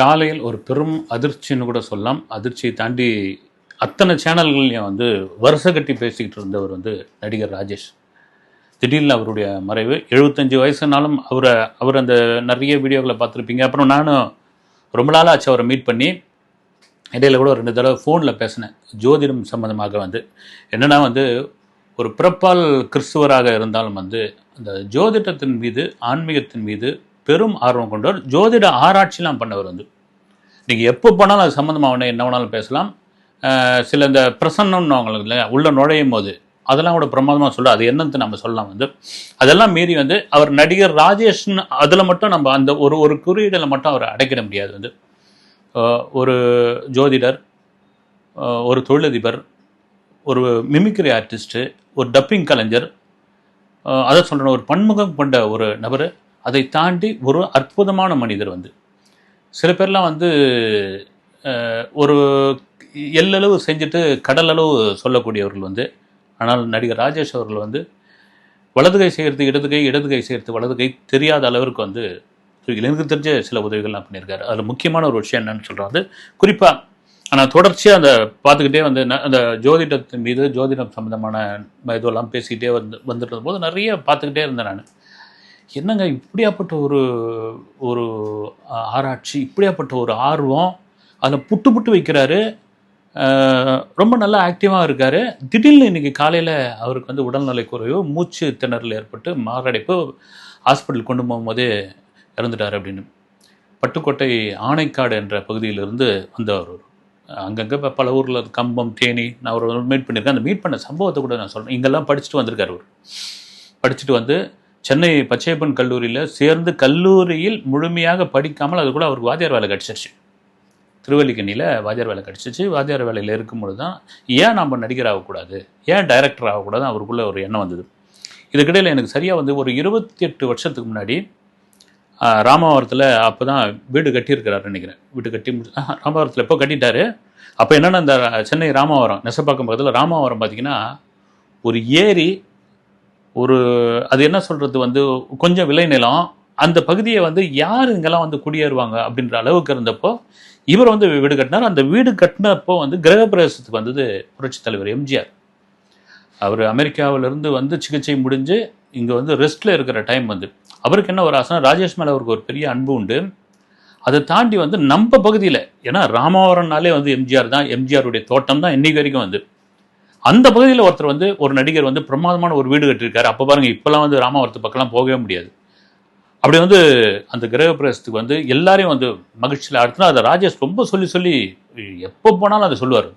காலையில் ஒரு பெரும் அதிர்ச்சின்னு கூட சொல்லலாம். அதிர்ச்சியை தாண்டி அத்தனை சேனல்கள்லையும் வந்து வருஷ கட்டி பேசிக்கிட்டு இருந்தவர் வந்து நடிகர் ராஜேஷ். திடீர்னு அவருடைய மறைவு எழுபத்தஞ்சு வயசுனாலும் அவரை அவர் அந்த நிறைய வீடியோக்களை பார்த்துருப்பீங்க. அப்புறம் நானும் ரொம்ப நாளாக ஆச்சு அவரை மீட் பண்ணி இடையில கூட ரெண்டு தடவை ஃபோனில் பேசினேன். ஜோதிடம் சம்மந்தமாக வந்து. என்னென்னா வந்து ஒரு பிறப்பால் கிறிஸ்துவராக இருந்தாலும் வந்து அந்த ஜோதிடத்தின் மீது ஆன்மீகத்தின் மீது பெரும் ஆர்வம் கொண்டவர். ஜோதிட ஆராய்ச்சிலாம் பண்ணவர் வந்து. நீங்கள் எப்போ போனாலும் அது சம்மந்தமாக என்ன வேணாலும் பேசலாம். சில இந்த பிரசன்னம்னு அவங்களுக்கு இல்லையா உள்ளே நுழையும் போது அதெல்லாம் கூட பிரமாதமாக சொல்ல அது என்னன்னு நம்ம சொல்லலாம் வந்து. அதெல்லாம் மீறி வந்து அவர் நடிகர் ராஜேஷ்னு அதில் மட்டும் நம்ம அந்த ஒரு ஒரு குறியீடில் மட்டும் அவரை அடைக்கிட முடியாது வந்து. ஒரு ஜோதிடர் ஒரு தொழிலதிபர் ஒரு மிமிக்ரி ஆர்டிஸ்ட்டு ஒரு டப்பிங் கலைஞர் அதை சொல்கிறேன் ஒரு பன்முகம் கொண்ட ஒரு நபர். அதை தாண்டி ஒரு அற்புதமான மனிதர் வந்து. சில பேர்லாம் வந்து ஒரு எல்லளவு செஞ்சுட்டு கடலளவு சொல்லக்கூடியவர்கள் வந்து ஆனால் நடிகர் ராஜேஷ் அவர்கள் வந்து வலது கை செய்கிறது இடது கை இடது கை செய்கிறது வலது கை தெரியாத அளவிற்கு வந்து எனக்கு தெரிஞ்ச சில உதவிகள்லாம் பண்ணியிருக்காரு. அதில் முக்கியமான ஒரு விஷயம் என்னன்னு சொல்கிறேன் வந்து குறிப்பாக ஆனால் தொடர்ச்சியாக அந்த பார்த்துக்கிட்டே வந்து அந்த ஜோதிடத்தின் மீது ஜோதிடம் சம்மந்தமான இதெல்லாம் பேசிக்கிட்டே வந்து வந்துட்டு போது நிறைய பார்த்துக்கிட்டே இருந்தேன் நான். என்னங்க இப்படியாப்பட்ட ஒரு ஒரு ஆராய்ச்சி இப்படியாப்பட்ட ஒரு ஆர்வம்? அதில் புட்டு புட்டு வைக்கிறாரு. ரொம்ப நல்லா ஆக்டிவாக இருக்கார். திடீர்னு இன்னைக்கு காலையில் அவருக்கு வந்து உடல்நலை குறைவு மூச்சு திணறல் ஏற்பட்டு மாரடைப்பு ஹாஸ்பிட்டல் கொண்டு போகும்போதே இறந்துட்டார் அப்படின்னு. பட்டுக்கோட்டை ஆனைக்காடு என்ற பகுதியிலிருந்து வந்தவர் அங்கங்கே இப்போ பல ஊரில் கம்பம் தேனி நான் ஒரு மீட் பண்ணியிருக்கேன். அந்த மீட் பண்ண சம்பவத்தை கூட நான் சொல்கிறேன் இங்கெல்லாம் படிச்சுட்டு வந்திருக்கார் அவர். படிச்சுட்டு வந்து சென்னை பச்சையப்பன் கல்லூரியில் சேர்ந்து கல்லூரியில் முழுமையாக படிக்காமல் அது கூட அவருக்கு வாத்தியார் வேலை கிடச்சிருச்சு. திருவல்லிக்கண்ணியில் வாத்தியார் வேலை கிடச்சிச்சு வாத்தியார் வேலையில் இருக்கும்பொழுது தான் ஏன் நம்ம நடிகர் ஆகக்கூடாது? ஏன் டைரக்டர் ஆகக்கூடாது? அவருக்குள்ள ஒரு எண்ணம் வந்தது. இதுக்கிடையில் எனக்கு சரியாக வந்து ஒரு இருபத்தி எட்டு வருஷத்துக்கு முன்னாடி ராமாவரத்தில் அப்போ தான் வீடு கட்டியிருக்கிறாரு நினைக்கிறேன். வீடு கட்டி முடிச்சு ராமாவரத்தில் எப்போ கட்டிட்டாரு? அப்போ என்னென்னா இந்த சென்னை ராமாவரம் நெசப்பாக்கம் பக்கத்தில் ராமாவரம் பார்த்தீங்கன்னா ஒரு ஏரி ஒரு அது என்ன சொல்கிறது வந்து கொஞ்சம் விளைநிலம் அந்த பகுதியை வந்து யார் இங்கெல்லாம் வந்து குடியேறுவாங்க அப்படின்ற அளவுக்கு இருந்தப்போ இவர் வந்து வீடு கட்டினார். அந்த வீடு கட்டினப்போ வந்து கிரகப்பிரவேசத்துக்கு வந்தது புரட்சித் தலைவர் எம்ஜிஆர். அவர் அமெரிக்காவிலிருந்து வந்து சிகிச்சை முடிஞ்சு இங்கே வந்து ரெஸ்ட்டில் இருக்கிற டைம் வந்து அவருக்கு என்ன ஒரு ஆசனம் ராஜேஷ் மேலே அவருக்கு ஒரு பெரிய அன்பு உண்டு. அதை தாண்டி வந்து நம்ம பகுதியில் ஏன்னா ராமவரம்னாலே வந்து எம்ஜிஆர் தான் எம்ஜிஆருடைய தோட்டம் தான் இன்னைக்கு வரைக்கும் வந்து. அந்த பகுதியில் ஒருத்தர் வந்து ஒரு நடிகர் வந்து பிரமாதமான ஒரு வீடு கட்டியிருக்காரு. அப்போ பாருங்க இப்போலாம் வந்து ராமாவரத்து பக்கம்லாம் போகவே முடியாது. அப்படி வந்து அந்த கிரகப்பிரவேசத்துக்கு வந்து எல்லாரையும் வந்து மகிழ்ச்சியில் அடுத்தனா அதை ராஜேஷ் ரொம்ப சொல்லி சொல்லி எப்போ போனாலும் அதை சொல்லுவார்.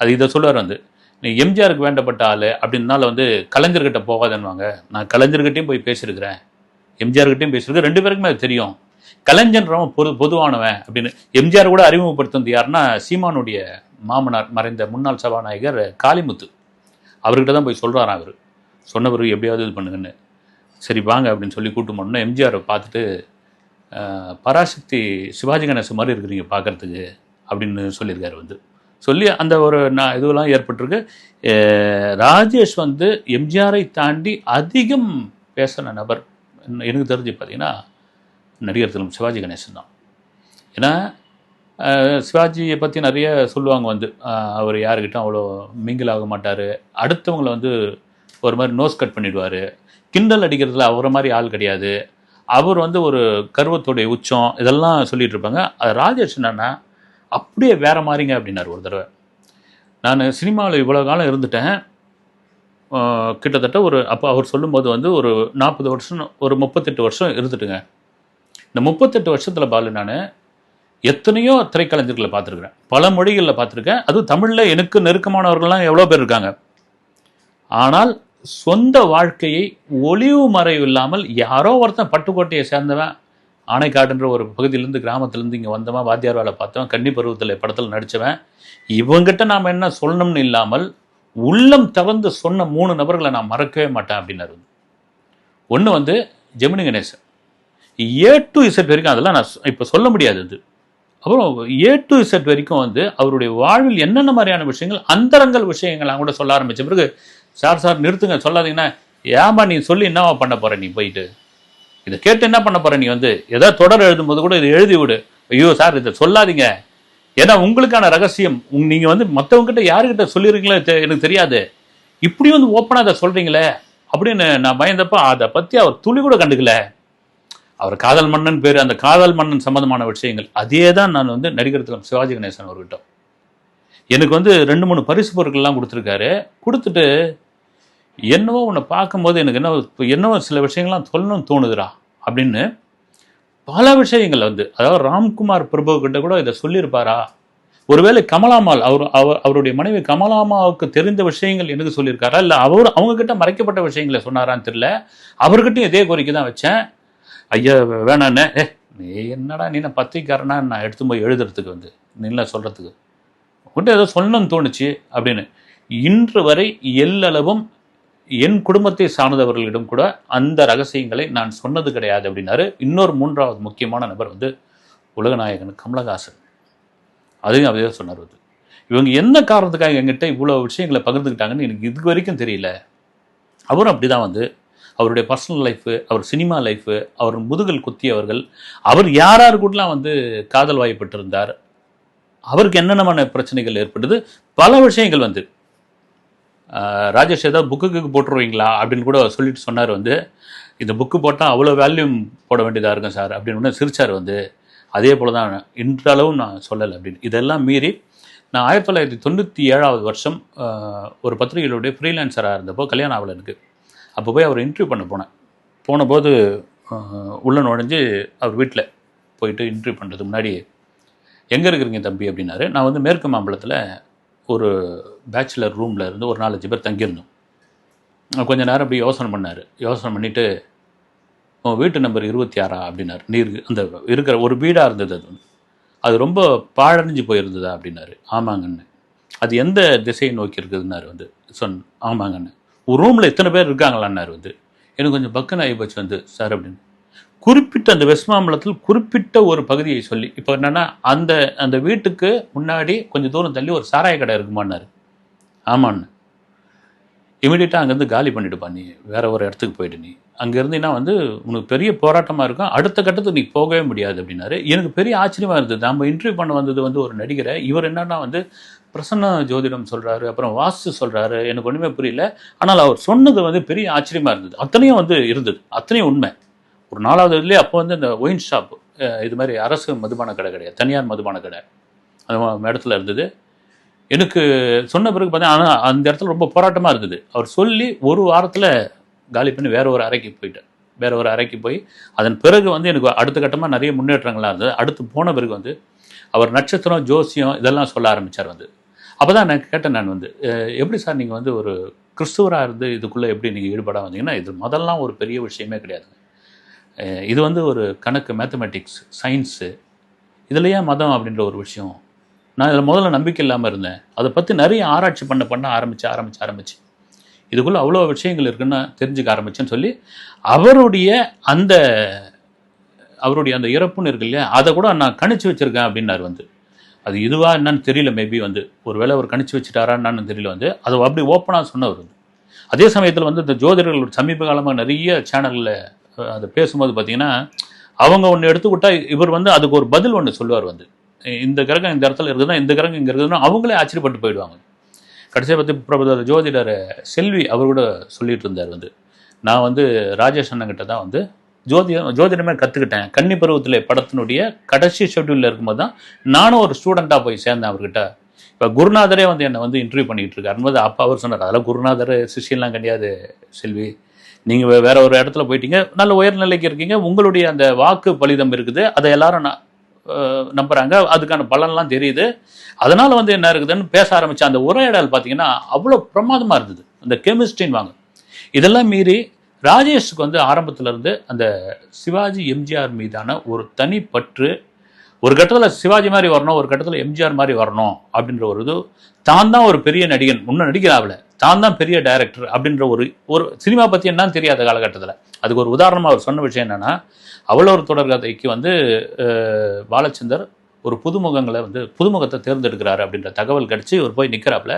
அது இதை சொல்லுவார் வந்து நீ எம்ஜிஆருக்கு வேண்டப்பட்ட ஆள் அப்படின்னால வந்து கலைஞர்கிட்ட போகாதன்னுவாங்க. நான் கலைஞர்கிட்டையும் போய் பேசியிருக்கிறேன். எம்ஜிஆர்கிட்டையும் பேசியிருக்கேன் ரெண்டு பேருக்குமே அது தெரியும். கலைஞன்றவன் பொது பொதுவானவன் அப்படின்னு எம்ஜிஆர் கூட அறிமுகப்படுத்துனது யாருன்னா சீமானுடைய மாமனார் மறைந்த முன்னாள் சபாநாயகர் காளிமுத்து. அவர்கிட்ட தான் போய் சொல்கிறாராம் அவர். சொன்ன பிறகு எப்படியாவது இது பண்ணுங்கன்னு. சரி வாங்க அப்படின்னு சொல்லி கூட்டு போனோம்னா எம்ஜிஆரை பார்த்துட்டு பராசக்தி சிவாஜி கணேசன் மாதிரி இருக்கிறீங்க பார்க்குறதுக்கு அப்படின்னு சொல்லியிருக்காரு வந்து. சொல்லி அந்த ஒரு நான் இதுவெல்லாம் ஏற்பட்டிருக்கு. ராஜேஷ் வந்து எம்ஜிஆரை தாண்டி அதிகம் பேசின நபர் எனக்கு தெரிஞ்சு பார்த்தீங்கன்னா நடிகர் திரு. சிவாஜி கணேசன் தான். ஏன்னா சிவாஜியை பற்றி நிறைய சொல்லுவாங்க வந்து. அவர் யாருக்கிட்டும் அவ்வளோ மிங்கில் ஆக மாட்டார். அடுத்தவங்கள வந்து ஒரு மாதிரி நோஸ் கட் பண்ணிடுவார். கிண்டல் அடிக்கிறதுல அவரை மாதிரி ஆள் கிடையாது. அவர் வந்து ஒரு கருவத்துடைய உச்சம் இதெல்லாம் சொல்லிட்டு இருப்பாங்க. அது ராஜேஷ் என்னன்னா அப்படியே வேற மாதிரிங்க அப்படின்னாரு ஒரு தடவை. நான் சினிமாவில் இவ்வளோ காலம் இருந்துட்டேன். கிட்டத்தட்ட ஒரு அப்போ அவர் சொல்லும்போது வந்து ஒரு நாற்பது வருஷம் ஒரு முப்பத்தெட்டு வருஷம் இருந்துட்டுங்க. இந்த முப்பத்தெட்டு வருஷத்தில் பாலு நான் எத்தனையோ திரைக்கலைஞர்களை பார்த்துருக்குறேன். பல மொழிகளில் பார்த்துருக்கேன். அதுவும் தமிழில் எனக்கு நெருக்கமானவர்கள்லாம் எவ்வளோ பேர் இருக்காங்க. ஆனால் சொந்த வாழ்க்கையை ஒளிவு மறைவு இல்லாமல் யாரோ ஒருத்தன் பட்டுக்கோட்டையை சேர்ந்தவன் ஆனைக்காடுன்ற ஒரு பகுதியிலேருந்து கிராமத்துலேருந்து இங்கே வந்தவன் வாத்தியார் வேலை பார்த்தவன் கன்னி பருவத்தில் படத்தில் நடித்தவன் இவங்கிட்ட நாம் என்ன சொல்லணும்னு இல்லாமல் உள்ளம் தவந்து சொன்ன மூணு நபர்களை நான் மறக்கவே மாட்டேன் அப்படின்னாரு. ஒன்று வந்து Gemini Ganesan. A to Z வரைக்கும் அதெல்லாம் நான் இப்போ சொல்ல முடியாது அது. அப்புறம் ஏ டு இசட் வரைக்கும் வந்து அவருடைய வாழ்வில் என்னென்ன மாதிரியான விஷயங்கள் அந்தரங்கள் விஷயங்கள்லாம் கூட சொல்ல ஆரம்பிச்ச பிறகு சார் சார் நிறுத்துங்க சொல்லாதீங்கன்னா ஏமா நீ சொல்லி என்னவா பண்ண போற நீ போயிட்டு? இதை கேட்டு என்ன பண்ண போற நீ வந்து? ஏதாவது தொடர் எழுதும்போது கூட இதை எழுதி விடு. ஐயோ சார் இதை சொல்லாதீங்க. ஏன்னா உங்களுக்கான ரகசியம் உங் நீங்க வந்து மற்றவங்ககிட்ட யாருக்கிட்ட சொல்லிடுறீங்களோ தெ- எனக்கு தெரியாது. இப்படி வந்து ஓப்பனாக அதை சொல்றீங்களே அப்படின்னு நான் பயந்தப்ப அதை பத்தி அவர் துளி கூட கண்டுக்கல. அவர் காதல் மன்னன் பேர் அந்த காதல் மன்னன் சம்பந்தமான விஷயங்கள் அதே தான் நான் வந்து நடிகர் திலம் சிவாஜி கணேசன் அவர்கிட்ட எனக்கு வந்து ரெண்டு மூணு பரிசு பொருட்கள்லாம் கொடுத்துருக்காரு. கொடுத்துட்டு என்னவோ உன்னை பார்க்கும்போது எனக்கு என்ன என்னவோ சில விஷயங்கள்லாம் சொல்லணும்னு தோணுதுடா அப்படின்னு பல விஷயங்கள் வந்து அதாவது ராம்குமார் பிரபு கிட்ட கூட இதை சொல்லியிருப்பாரா? ஒருவேளை கமலாமால் அவர் அவர் அவருடைய மனைவி கமலாமாவுக்கு தெரிந்த விஷயங்கள் எனக்கு சொல்லியிருக்காரா? இல்லை அவர் அவங்க கிட்ட மறைக்கப்பட்ட விஷயங்களை சொன்னாரான்னு தெரியல. அவர்கிட்டையும் இதே கோரிக்கை தான் வச்சேன். ஐயா வேணாண்ணே. ஏ நீ என்னடா நீ நான் பத்திரிக்காரனா? நான் எடுத்து போய் எழுதுறதுக்கு வந்து. நில்ல சொல்கிறதுக்கு உங்கள்கிட்ட ஏதோ சொல்லணும்னு தோணுச்சு அப்படின்னு. இன்று வரை எல்லளவும் என் குடும்பத்தை சார்ந்தவர்களிடம் கூட அந்த ரகசியங்களை நான் சொன்னது கிடையாது அப்படின்னாரு. இன்னொரு மூன்றாவது முக்கியமான நபர் வந்து உலகநாயகன் கமலஹாசன். அதையும் அதே சொன்னார் வந்து. இவங்க என்ன காரணத்துக்காக எங்கிட்ட இவ்வளோ விஷயங்களை பகிர்ந்துக்கிட்டாங்கன்னு எனக்கு இது வரைக்கும் தெரியல. அவரும் அப்படி தான் வந்து அவருடைய பர்சனல் லைஃபு அவர் சினிமா லைஃபு அவர் முதுகல் குத்தியவர்கள் அவர் யார் யார் கூடலாம் வந்து காதல் வாய்ப்பட்டிருந்தார் அவருக்கு என்னென்னமான பிரச்சனைகள் ஏற்பட்டது பல விஷயங்கள் வந்து. ராஜேஷ் ஏதாவது புக்குக்கு போட்டுருவீங்களா அப்படின்னு கூட சொல்லிட்டு சொன்னார் வந்து இந்த புக்கு போட்டால் அவ்வளோ வேல்யூம் போட வேண்டியதாக இருக்கும் சார் அப்படின்னு உடனே சிரிச்சார் வந்து. அதே போல தான் இன்றளவும் நான் சொல்லலை அப்படின்னு. இதெல்லாம் மீறி நான் ஆயிரத்தி தொள்ளாயிரத்தி தொண்ணூற்றி ஏழாவது வருஷம் ஒரு பத்திரிகையிலுடைய ஃப்ரீலான்சராக இருந்தப்போ கல்யாண ஆவலனுக்கு எனக்கு. அப்போ போய் அவர் இன்டர்வியூ பண்ண போனேன். போனபோது உள்ள நுழைஞ்சு அவர் வீட்டில் போயிட்டு இன்டர்வியூ பண்ணுறது முன்னாடி எங்கே இருக்கிறீங்க தம்பி? அப்படின்னாரு. நான் வந்து மேற்கு மாம்பலத்தில் ஒரு பேச்சுலர் ரூமில் இருந்து ஒரு நாலஞ்சு பேர் தங்கியிருந்தோம். கொஞ்சம் கொஞ்ச நேரம் அப்படி யோசனை பண்ணார். யோசனை பண்ணிவிட்டு உன் வீட்டு நம்பர் இருபத்தி ஆறா? அப்படின்னாரு. நீர் அந்த இருக்கிற ஒரு வீடாக இருந்தது அது. அது ரொம்ப பாழடைஞ்சு போயிருந்ததா அப்படின்னாரு. ஆமாங்கன்னு அது எந்த திசையை நோக்கி இருக்குதுன்னாரு வந்து சொன் ஆமாங்கன்னு ஒரு ரூமில் எத்தனை பேர் இருக்காங்களான்னாரு வந்து. எனக்கு கொஞ்சம் பக்குன்னு ஆகி போச்சு வந்து சார் அப்படின்னு. குறிப்பிட்ட அந்த வெஸ்ட் குறிப்பிட்ட ஒரு பகுதியை சொல்லி இப்போ என்னன்னா அந்த அந்த வீட்டுக்கு முன்னாடி கொஞ்சம் தூரம் தள்ளி ஒரு சாராய கடை இருக்குமான்னாரு. ஆமான்னு. இமீடியட்டாக அங்கேருந்து காலி பண்ணிவிடுப்பா நீ வேற ஒரு இடத்துக்கு போயிட்டு நீ. அங்கே இருந்தீங்கன்னா வந்து உனக்கு பெரிய போராட்டமாக இருக்கும் அடுத்த கட்டத்துக்கு நீ போகவே முடியாது அப்படின்னாரு. எனக்கு பெரிய ஆச்சரியமாக இருந்தது. நம்ம இன்டர்வியூ பண்ண வந்தது வந்து ஒரு நடிகரை இவர் என்னன்னா வந்து பிரசன்ன ஜோதிடம் சொல்கிறாரு அப்புறம் வாஸ்து சொல்கிறாரு எனக்கு ஒன்றுமே புரியல. ஆனால் அவர் சொன்னது வந்து பெரிய ஆச்சரியமாக இருந்தது. அத்தனையும் வந்து இருந்தது. அத்தனையும் உண்மை. ஒரு நாலாவது இதுலேயே அப்போ வந்து இந்த ஒயின் ஷாப் இது மாதிரி அரசு மதுபான கடை கிடையாது. தனியார் மதுபான கடை. அந்த இடத்துல இருந்தது. எனக்கு சொன்ன பிறகு பார்த்தீங்கன்னா ஆனால் அந்த இடத்துல ரொம்ப போராட்டமாக இருந்தது. அவர் சொல்லி ஒரு வாரத்தில் காலி பண்ணி வேற ஒரு அறைக்கு போயிட்டேன் வேற ஒரு அறைக்கு போய் அதன் பிறகு வந்து எனக்கு அடுத்த கட்டமாக நிறைய முன்னேற்றங்களாக இருந்தது. அடுத்து போன பிறகு வந்து அவர் நட்சத்திரம் ஜோசியம் இதெல்லாம் சொல்ல ஆரம்பித்தார் வந்து. அப்போ தான் நான் கேட்டேன் நான் வந்து எப்படி சார் நீங்கள் வந்து ஒரு கிறிஸ்துவராக இருந்து இதுக்குள்ளே எப்படி நீங்கள் ஈடுபட வந்தீங்கன்னா இது முதல்லாம் ஒரு பெரிய விஷயமே கிடையாது. இது வந்து ஒரு கணக்கு மேத்தமெட்டிக்ஸ் சயின்ஸு இதுலையே மதம் அப்படின்ற ஒரு விஷயம். நான் இதில் முதல்ல நம்பிக்கை இல்லாமல் இருந்தேன். அதை பற்றி நிறைய ஆராய்ச்சி பண்ண பண்ண ஆரம்பிச்சு ஆரம்பிச்சு ஆரம்பிச்சு. இதுக்குள்ளே அவ்வளோ விஷயங்கள் இருக்குன்னு தெரிஞ்சுக்க ஆரம்பிச்சேன்னு சொல்லி அவருடைய அந்த அவருடைய அந்த இறப்புன்னு இருக்கு இல்லையா அதை கூட நான் கணிச்சு வச்சுருக்கேன் அப்படின்னாரு வந்து. அது இதுவாக என்னன்னு தெரியல மேபி வந்து. ஒருவேளை அவர் கணிச்சு வச்சுட்டாரா என்னன்னு தெரியல வந்து. அதை அப்படி ஓப்பனாக சொன்னவர் வந்து. அதே சமயத்தில் வந்து இந்த ஜோதிடர்கள் ஒரு சமீப காலமாக நிறைய சேனலில் அதை பேசும்போது பார்த்தீங்கன்னா அவங்க ஒன்று எடுத்துக்கிட்டா இவர் வந்து அதுக்கு ஒரு பதில் ஒன்று சொல்லுவார் வந்து. இந்த கிரகம் இந்த இடத்துல இருக்குதுன்னா இந்த கிரகம் இங்கே இருக்குதுன்னா அவங்களே ஆச்சரியப்பட்டு போயிடுவாங்க. கடைசியாக பற்றி பிரபல ஜோதிடர் செல்வி அவர் கூட சொல்லிட்டு இருந்தார் வந்து. நான் வந்து ராஜேஷ் அண்ணங்கிட்ட தான் வந்து ஜோதிடம் ஜோதிடமே கற்றுக்கிட்டேன் கன்னி பருவத்தில் படத்தினுடைய கடைசி ஷெட்யூலில் இருக்கும்போது தான் நானும் ஒரு ஸ்டூடெண்ட்டாக போய் சேர்ந்தேன் அவர்கிட்ட. இப்போ குருநாதரே வந்து என்னை வந்து இன்டர்வியூ பண்ணிகிட்டு இருக்காரு. அப்போ அவர் சொன்னார் அதெல்லாம் குருநாதர் சிஷியெல்லாம் கிடையாது செல்வி. நீங்கள் வேற ஒரு இடத்துல போயிட்டீங்க நல்ல உயர்நிலைக்கு இருக்கீங்க. உங்களுடைய அந்த வாக்கு பலிதம் இருக்குது. அதை எல்லாரும் ந- நம்புகிறாங்க அதுக்கான பலன்லாம் தெரியுது. அதனால் வந்து என்ன இருக்குதுன்னு பேச ஆரம்பித்த அந்த உரையாடல் பார்த்தீங்கன்னா அவ்வளோ பிரமாதமாக இருந்தது. அந்த கெமிஸ்ட்ரின்னு வாங்க. இதெல்லாம் மீறி ராஜேஷுக்கு வந்து ஆரம்பத்திலேருந்து அந்த சிவாஜி எம்ஜிஆர் மீதான ஒரு தனி பற்று ஒரு கட்டத்தில் சிவாஜி மாதிரி வரணும் ஒரு கட்டத்தில் எம்ஜிஆர் மாதிரி வரணும் அப்படின்ற ஒரு இது தான் தான் ஒரு பெரிய நடிகன் இன்னும் நடிக்கிறாவில் தான் தான் பெரிய டைரக்டர் அப்படின்ற ஒரு ஒரு சினிமா பற்றி என்னன்னு தெரியாத காலகட்டத்தில். அதுக்கு ஒரு உதாரணமாக அவர் சொன்ன விஷயம் என்னென்னா அவ்வளோ ஒரு தொடர்கதைக்கு வந்து பாலச்சந்தர் ஒரு புதுமுகங்களை வந்து புதுமுகத்தை தேர்ந்தெடுக்கிறாரு அப்படின்ற தகவல் கிடச்சி இவர் போய் நிற்கிறாப்புல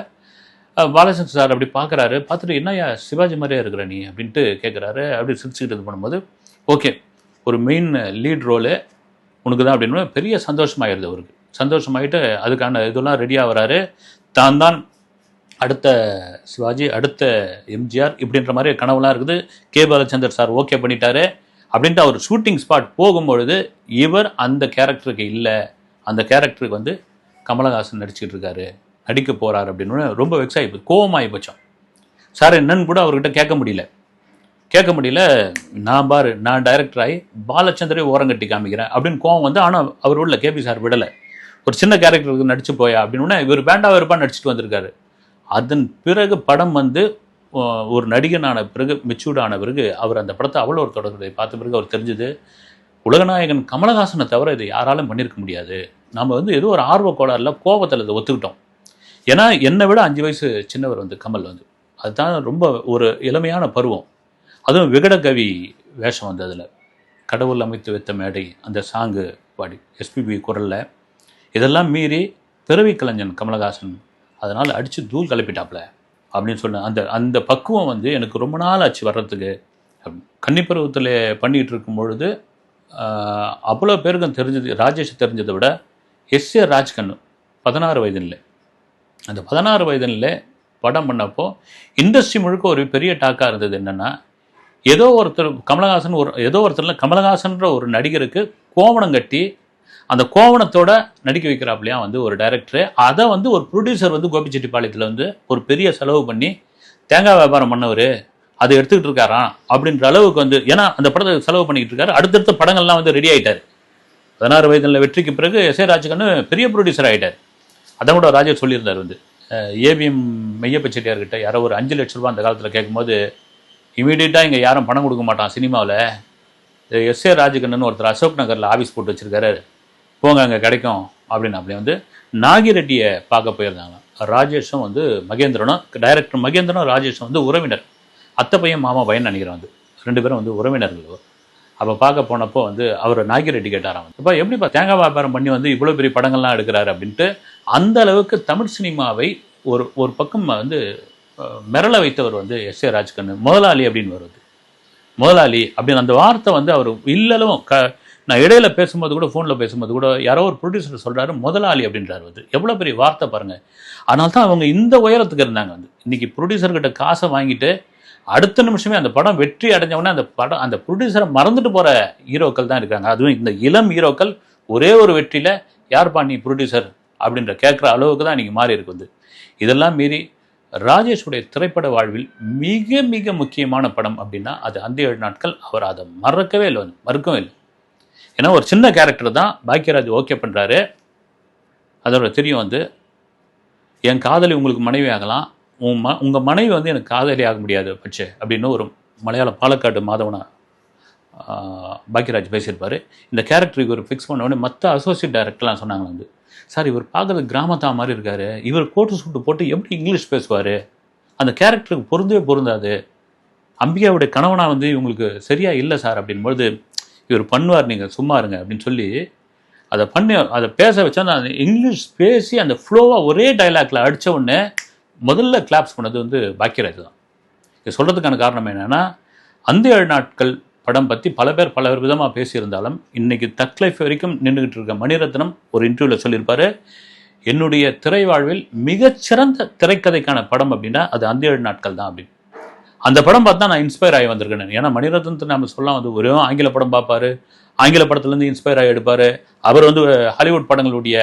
பாலச்சந்தர் சார் அப்படி பார்க்குறாரு. பார்த்துட்டு என்னய்யா சிவாஜி மாதிரியே இருக்கிற நீ அப்படின்ட்டு கேட்குறாரு அப்படி சிரிச்சுக்கிட்டு இது பண்ணும்போது ஓகே ஒரு மெயின் லீட் ரோலு உனக்கு தான் அப்படின்னு பெரிய சந்தோஷமாயிருது அவருக்கு. சந்தோஷமாயிட்டு அதுக்கான இதெல்லாம் ரெடியாக வராரு. தான் தான் அடுத்த சிவாஜி அடுத்த எம்ஜிஆர் இப்படின்ற மாதிரி கனவுலாம் இருக்குது. கே பாலச்சந்தர் சார் ஓகே பண்ணிட்டாரு. அப்படின்ட்டு அவர் ஷூட்டிங் ஸ்பாட் போகும்பொழுது இவர் அந்த கேரக்டருக்கு இல்லை. அந்த கேரக்டருக்கு வந்து கமலஹாசன் நடிச்சுக்கிட்டு இருக்காரு. நடிக்க போகிறார் அப்படின்னு ரொம்ப வெக்ஸ் ஆகி போச்சு. கோவமாகி போச்சோம் சார் என்னன்னு கூட அவர்கிட்ட கேட்க முடியல. கேட்க முடியல நான் பாரு நான் டைரக்டர் ஆகி பாலச்சந்தரே ஓரங்கட்டி காமிக்கிறேன் அப்படின்னு கோவம் வந்து ஆனால் அவர் உள்ள கேபி சார் விடலை. ஒரு சின்ன கேரக்டருக்கு நடிச்சு போயா அப்படின்னு இவர் வேண்டா வெறுப்பா நடிச்சிட்டு வந்திருக்காரு. அதன் பிறகு படம் வந்து ஒரு நடிகனான பிறகு மெச்சூர்ட் ஆன பிறகு அவர் அந்த படத்தை அவ்வளோ ஒரு தொடர்புடைய பார்த்த பிறகு அவர் தெரிஞ்சது உலகநாயகன் கமலஹாசனை தவிர இது யாராலும் பண்ணியிருக்க முடியாது. நம்ம வந்து ஏதோ ஒரு ஆர்வ கோளாறுல கோபத்தில் இதை ஒத்துக்கிட்டோம். ஏன்னா என்னை விட அஞ்சு வயசு சின்னவர் வந்து கமல் வந்து. அதுதான் ரொம்ப ஒரு இளமையான பருவம். அதுவும் விகடகவி வேஷம் வந்து அதில். கடவுள் அமைத்து வைத்த மேடை அந்த சாங்கு பாடி எஸ்பிபி குரலில். இதெல்லாம் மீறி பிறவி கலைஞன் கமலஹாசன் அதனால் அடித்து தூள் கலப்பிட்டாப்ல அப்படின்னு சொன்ன அந்த அந்த பக்குவம் வந்து எனக்கு ரொம்ப நாள் ஆச்சு வர்றதுக்கு. கன்னிப்பருவத்தில் பண்ணிகிட்டு இருக்கும் பொழுது அவ்வளோ பேருக்கும் தெரிஞ்சது ராஜேஷ் தெரிஞ்சதை விட எஸ் ஏ ராஜ்கண்ணு பதினாறு வயதில் அந்த பதினாறு வயதில் படம் பண்ணப்போ இண்டஸ்ட்ரி முழுக்க ஒரு பெரிய டாக்காக இருந்தது என்னென்னா ஏதோ ஒருத்தர் கமலஹாசன் ஒரு ஏதோ ஒருத்தரில் கமலஹாசன்ற ஒரு நடிகருக்கு கோவணம் கட்டி அந்த கோவணத்தோட நடிக்க வைக்கிறாப்லையா வந்து ஒரு டைரக்டரு அதை வந்து ஒரு ப்ரொடியூசர் வந்து கோபிச்செட்டிப்பாளையத்தில் வந்து ஒரு பெரிய செலவு பண்ணி தேங்காய் வியாபாரம் பண்ணவர் அதை எடுத்துக்கிட்டு இருக்காராம் அப்படின்ற அளவுக்கு வந்து ஏன்னா அந்த படத்தை செலவு பண்ணிக்கிட்டு இருக்காரு. அடுத்தடுத்த படங்கள்லாம் வந்து ரெடி ஆகிட்டார் பதினாறு வயதில் வெற்றிக்கு பிறகு எஸ் ஏ ராஜகண்ணு பெரிய ப்ரொடியூசர் ஆகிட்டார் அதான் கூட ராஜேஷ் சொல்லியிருந்தார் வந்து. ஏபிஎம் மெய்யப்ப செட்டியார்கிட்ட யாரோ ஒரு அஞ்சு லட்ச ரூபா அந்த காலத்தில் கேட்கும்போது இமீடியட்டாக இங்கே யாரும் பணம் கொடுக்க மாட்டான் சினிமாவில். எஸ் ஏ ராஜகண்ணன் ஒருத்தர் அசோக் நகரில் ஆஃபீஸ் போட்டு வச்சிருக்காரு. போங்க அங்கே கிடைக்கும். அப்படின்னு அப்படி வந்து நாகிரெட்டியை பார்க்க போயிருந்தாங்க. ராஜேஷும் வந்து மகேந்திரனும் டைரக்டர் மகேந்திரனும் ராஜேஷும் வந்து உறவினர். அத்தை பையன் மாமா பையன் நினைக்கிறேன் வந்து. ரெண்டு பேரும் வந்து உறவினர்கள். அப்போ பார்க்க போனப்போ வந்து அவர் நாகிரெட்டி கேட்டாராம். இப்போ எப்படிப்பா தேங்காய் வியாபாரம் பண்ணி வந்து இவ்வளோ பெரிய படங்கள்லாம் எடுக்கிறாரு? அப்படின்ட்டு அந்த அளவுக்கு தமிழ் சினிமாவை ஒரு ஒரு பக்கம் வந்து மிரள வைத்தவர் வந்து எஸ் ஏ ராஜ்கண்ணு முதலாளி அப்படின்னு வருது. முதலாளி அப்படின்னு அந்த வார்த்தை வந்து அவர் இல்லளவும் க நான் இடையில பேசும்போது கூட ஃபோனில் பேசும்போது கூட யாரோ ஒரு ப்ரொடியூசர் சொல்கிறாரு முதலாளி அப்படின்றார் வந்து. எவ்வளோ பெரிய வார்த்தை பாருங்கள் அதனால தான் அவங்க இந்த உயரத்துக்கு இருந்தாங்க வந்து. இன்றைக்கி ப்ரொடியூசர்கிட்ட காசை வாங்கிட்டு அடுத்த நிமிஷமே அந்த படம் வெற்றி அடைஞ்சவொடனே அந்த படம் அந்த ப்ரொடியூசரை மறந்துட்டு போற ஹீரோக்கள் தான் இருக்காங்க. அதுவும் இந்த இளம் ஹீரோக்கள் ஒரே ஒரு வெற்றியில யார்ப்பா நீ ப்ரொடியூசர் அப்படின்ற கேட்குற அளவுக்கு தான் இன்றைக்கி மாறி இருக்கு வந்து. இதெல்லாம் மீறி ராஜேஷுடைய திரைப்பட வாழ்வில் மிக மிக முக்கியமான படம் அப்படின்னா அது அந்த ஏழு நாட்கள். அவர் அதை மறக்கவே இல்லை வந்து மறுக்கவே இல்லை. ஏன்னா ஒரு சின்ன கேரக்டர் தான் பாக்கியராஜ் ஓகே பண்ணுறாரு அதோட தெரியும் வந்து என் காதலி உங்களுக்கு மனைவி ஆகலாம் உன் ம உங்கள் மனைவி வந்து எனக்கு காதலி ஆக முடியாது பட்சே அப்படின்னு ஒரு மலையாள பாலக்காடு மாதவனா பாக்யராஜ் பேசியிருப்பார். இந்த கேரக்டர் இவர் ஃபிக்ஸ் பண்ண உடனே மற்ற அசோசியேட் டைரக்டர்லாம் சொன்னாங்க வந்து சார் இவர் பார்க்குறது கிராமத்தா மாதிரி இருக்கார். இவர் கோட்டு சூட்டு போட்டு எப்படி இங்கிலீஷ் பேசுவார்? அந்த கேரக்டருக்கு பொருந்தவே பொருந்தாது. அம்பிகாவுடைய கணவனாக வந்து இவங்களுக்கு சரியாக இல்லை சார் அப்படின்பொழுது இவர் பண்ணுவார் நீங்கள் சும்மா இருங்க அப்படின்னு சொல்லி அதை பண்ணி அதை பேச வச்சா அந்த இங்கிலீஷ் பேசி அந்த ஃப்ளோவாக ஒரே டைலாக்ல அடித்த உடனே முதல்ல கிளாப்ஸ் பண்ணது வந்து பாக்கியராஜ் தான். இது சொல்கிறதுக்கான காரணம் என்னென்னா அந்த ஏழு நாட்கள் படம் பற்றி பல பேர் பல விதமாக பேசியிருந்தாலும் இன்றைக்கி தக் லைஃப் வரைக்கும் நின்றுக்கிட்டு இருக்க மணிரத்னம் ஒரு இன்டர்வியூவில் சொல்லியிருப்பார் என்னுடைய திரை வாழ்வில் மிகச்சிறந்த திரைக்கதைக்கான படம் அப்படின்னா அது அந்த ஏழு நாட்கள் தான் அப்படின்னு. அந்த படம் பார்த்தா நான் இன்ஸ்பயர் ஆகி வந்திருக்கேன் ஏன்னா மணிரத்னத்தை நம்ம சொல்லலாம் வந்து ஒரே ஆங்கில படம் பார்ப்பாரு ஆங்கில படத்துலேருந்து இன்ஸ்பயர் ஆகி எடுப்பார். அவர் வந்து ஹாலிவுட் படங்களுடைய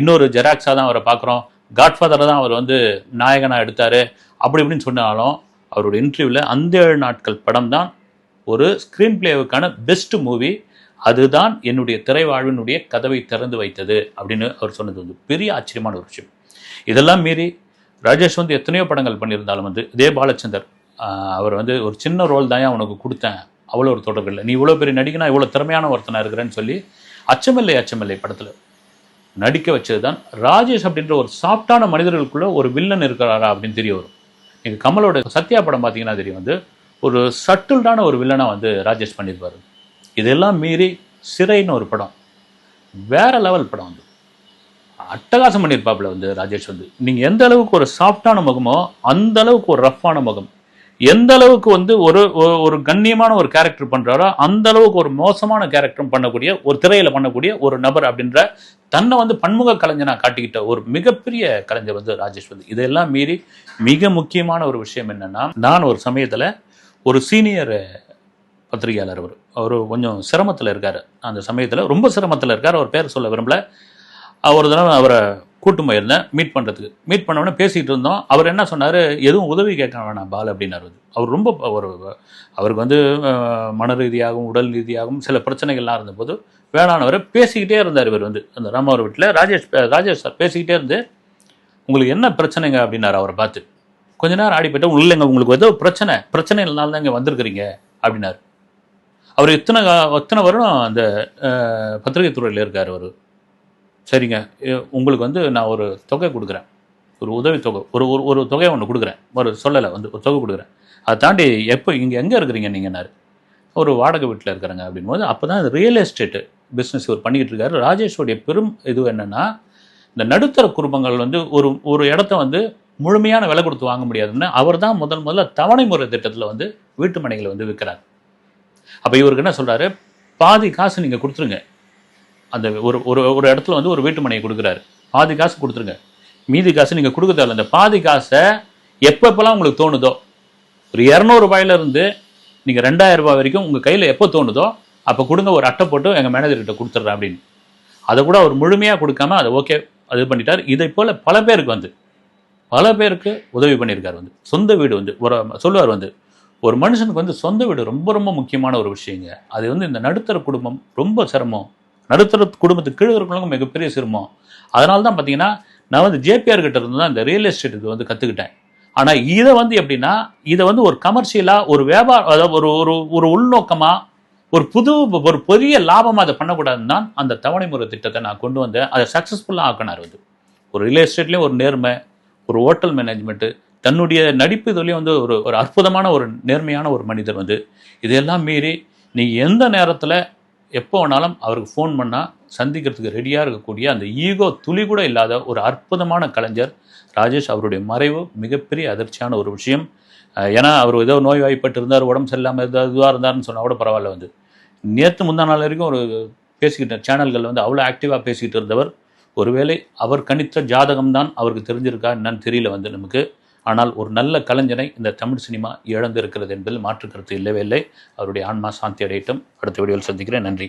இன்னொரு ஜெராக்ஸாக தான் அவரை பார்க்குறோம். காட்ஃபாதரை தான் அவர் வந்து நாயகனாக எடுத்தார். அப்படி இப்படின்னு சொன்னாலும் அவரோட இன்டர்வியூவில் அந்த ஏழு நாட்கள் படம் தான் ஒரு ஸ்க்ரீன் பிளேவுக்கான பெஸ்ட் மூவி அதுதான் என்னுடைய திரை வாழ்வினுடைய கதவை திறந்து வைத்தது அப்படின்னு அவர் சொன்னது வந்து பெரிய ஆச்சரியமான ஒரு விஷயம். இதெல்லாம் மீறி ராஜேஷ் வந்து எத்தனையோ படங்கள் பண்ணியிருந்தாலும் வந்து இதே பாலச்சந்தர் அவர் வந்து ஒரு சின்ன ரோல் தான் உனக்கு கொடுத்தேன்? அவ்வளோ ஒரு தொடர்பு இல்லை. நீ இவ்வளோ பெரிய நடிகனா இவ்வளோ திறமையான ஒருத்தனாக இருக்கிறேன்னு சொல்லி அச்சமில்லை அச்சமில்லை படத்தில். நடிக்க வச்சது தான் ராஜேஷ் அப்படின்ற ஒரு சாஃப்டான மனிதர்களுக்குள்ள ஒரு வில்லன் இருக்கிறாரா அப்படின்னு தெரிய வரும். நீங்கள் கமலோட சத்யா படம் பார்த்தீங்கன்னா தெரியும். வந்து ஒரு சட்டில்டான ஒரு வில்லனாக வந்து ராஜேஷ் பண்ணியிருப்பார் இதெல்லாம் மீறி சிறைன்னு ஒரு படம். வேற லெவல் படம் வந்து அட்டகாசம் பண்ணியிருப்பாப்புல வந்து ராஜேஷ் வந்து. நீங்கள் எந்த அளவுக்கு ஒரு சாஃப்டான முகமோ அந்த அளவுக்கு ஒரு ரஃப்பான முகம். எந்த அளவுக்கு வந்து ஒரு ஒரு- ஒரு கண்ணியமான ஒரு கேரக்டர் பண்ணுறாரோ அந்த அளவுக்கு ஒரு மோசமான கேரக்டரும் பண்ணக்கூடிய ஒரு திரையில் பண்ணக்கூடிய ஒரு நபர் அப்படின்ற தன்னை வந்து பன்முக கலைஞனாக காட்டிக்கிட்ட ஒரு மிகப்பெரிய கலைஞர் வந்து ராஜேஷ் வந்து. இதெல்லாம் மீறி மிக முக்கியமான ஒரு விஷயம் என்னன்னா நான் ஒரு சமயத்தில் ஒரு சீனியர் பத்திரிகையாளர் அவர். அவர் கொஞ்சம் சிரமத்தில் இருக்கார். அந்த சமயத்தில் ரொம்ப சிரமத்தில் இருக்கார். அவர் பேர் சொல்ல விரும்பல. ஒரு தடவை அவரை கூட்டு போயிருந்தேன் மீட் பண்ணுறதுக்கு மீட் பண்ண உடனே பேசிகிட்டு இருந்தோம். அவர் என்ன சொன்னார்? எதுவும் உதவி கேட்க வேணாம் பால் அப்படின்னாரு அவர். ரொம்ப ஒரு அவருக்கு வந்து மன ரீதியாகவும் உடல் ரீதியாகவும் சில பிரச்சனைகள்லாம் இருந்தபோது வேணானவரை பேசிக்கிட்டே இருந்தார் இவர் வந்து. அந்த ராமவர் வீட்டில் ராஜேஷ் ராஜேஷ் சார் பேசிக்கிட்டே இருந்து உங்களுக்கு என்ன பிரச்சனைங்க? அப்படின்னாரு அவரை பார்த்து. கொஞ்ச நேரம் ஆடி போயிட்டு இல்லைங்க உங்களுக்கு ஏதோ பிரச்சனை. பிரச்சனைனால தான் இங்கே வந்திருக்கிறீங்க. அப்படின்னாரு. அவர் இத்தனை கா- வருடம் அந்த பத்திரிகை துறையில் இருக்கார் அவர். சரிங்க. உங்களுக்கு வந்து நான் ஒரு தொகை கொடுக்குறேன். ஒரு உதவி தொகை ஒரு ஒரு ஒரு தொகை ஒன்று கொடுக்குறேன். ஒரு சொல்லலை வந்து ஒரு தொகை கொடுக்குறேன். அதை தாண்டி எப்போ இங்கே எங்கே இருக்கிறீங்க நீங்கள் ஒரு வாடகை வீட்டில் இருக்கிறங்க அப்படின்போது அப்போ தான் ரியல் எஸ்டேட்டு பிஸ்னஸ் இவர் பண்ணிக்கிட்டு இருக்காரு. ராஜேஷோடைய பெரும் இது என்னென்னா இந்த நடுத்தர குடும்பங்கள் வந்து ஒரு ஒரு இடத்த வந்து முழுமையான விலை கொடுத்து வாங்க முடியாதுன்னு அவர் தான் முதல் முதல்ல தவணை முறை திட்டத்தில் வந்து வீட்டு மனைகளை வந்து விற்கிறார். அப்போ இவருக்கு என்ன சொல்கிறாரு பாதி காசு நீங்கள் கொடுத்துருங்க. அந்த ஒரு ஒரு ஒரு இடத்துல வந்து ஒரு வீட்டு மனையை கொடுக்குறாரு. பாதி காசு கொடுத்துருங்க. மீதி காசு நீங்கள் கொடுக்க தேவையில்ல. அந்த பாதி காசை எப்பப்பெல்லாம் உங்களுக்கு தோணுதோ ஒரு இரநூறுபாயிலேருந்து நீங்கள் ரெண்டாயிரம் ரூபாய் வரைக்கும் உங்கள் கையில் எப்போ தோணுதோ அப்போ கொடுங்க ஒரு அட்டை போட்டு எங்கள் மேனேஜர்கிட்ட கொடுத்துட்றேன் அப்படின்னு. அதை கூட அவர் முழுமையாக கொடுக்காம அதை ஓகே அது பண்ணிட்டார். இதை போல் பல பேருக்கு வந்து பல பேருக்கு உதவி பண்ணியிருக்காரு வந்து. சொந்த வீடு வந்து ஒரு சொல்லுவார் வந்து ஒரு மனுஷனுக்கு வந்து சொந்த வீடு ரொம்ப ரொம்ப முக்கியமான ஒரு விஷயங்க. அது வந்து இந்த நடுத்தர குடும்பம் ரொம்ப சிரமம். நடுத்தர குடும்பத்துக்கு கீழே இருக்கிறவங்க மிகப்பெரிய சிரமம். அதனால தான் பார்த்தீங்கன்னா நான் வந்து ஜேபிஆர் கிட்ட இருந்து தான் இந்த ரியல் எஸ்டேட் இது வந்து கற்றுக்கிட்டேன் ஆனால் இதை வந்து எப்படின்னா இதை வந்து ஒரு கமர்ஷியலாக ஒரு வியாபாரம் அதாவது ஒரு ஒரு ஒரு உள்நோக்கமாக ஒரு புது ஒரு பெரிய லாபமாக அதை பண்ணக்கூடாதுன்னு தான் அந்த தவணை முறை திட்டத்தை நான் கொண்டு வந்தேன். அதை சக்ஸஸ்ஃபுல்லாக ஆக்கினார் வந்து ஒரு ரியல் எஸ்டேட்லேயும் ஒரு நேர்மை ஒரு ஹோட்டல் மேனேஜ்மெண்ட்டு தன்னுடைய நடிப்பு இதுலேயும் வந்து ஒரு ஒரு அற்புதமான ஒரு நேர்மையான ஒரு மனிதர் வந்து. இதெல்லாம் மீறி நீ எந்த நேரத்தில் எப்போ வேணாலும் அவருக்கு ஃபோன் பண்ணால் சந்திக்கிறதுக்கு ரெடியாக இருக்கக்கூடிய அந்த ஈகோ துளி கூட இல்லாத ஒரு அற்புதமான கலைஞர் ராஜேஷ் அவருடைய மறைவு மிகப்பெரிய அதிர்ச்சியான ஒரு விஷயம். ஏன்னா அவர் ஏதோ நோய் வாய்ப்பட்டு இருந்தார் உடம்பு சரியில்லாமல் ஏதாவது இதுவாக இருந்தாருன்னு சொன்னால் கூட பரவாயில்ல வந்து. நேற்று முந்தா நாள் வரைக்கும் ஒரு பேசிக்கிட்ட சேனல்கள் வந்து அவ்வளோ ஆக்டிவாக பேசிக்கிட்டு இருந்தவர். ஒருவேளை அவர் கணித்த ஜாதகம் தான் அவருக்கு தெரிஞ்சிருக்கா என்னன்னு தெரியல வந்து நமக்கு. ஆனால் ஒரு நல்ல கலைஞனை இந்த தமிழ் சினிமா இழந்திருக்கிறது என்பதில் மாற்று கருத்து இல்லவே இல்லை. அவருடைய ஆன்மா சாந்தி அடையட்டும். அடுத்த வீடியோவில் சந்திக்கிறேன். நன்றி.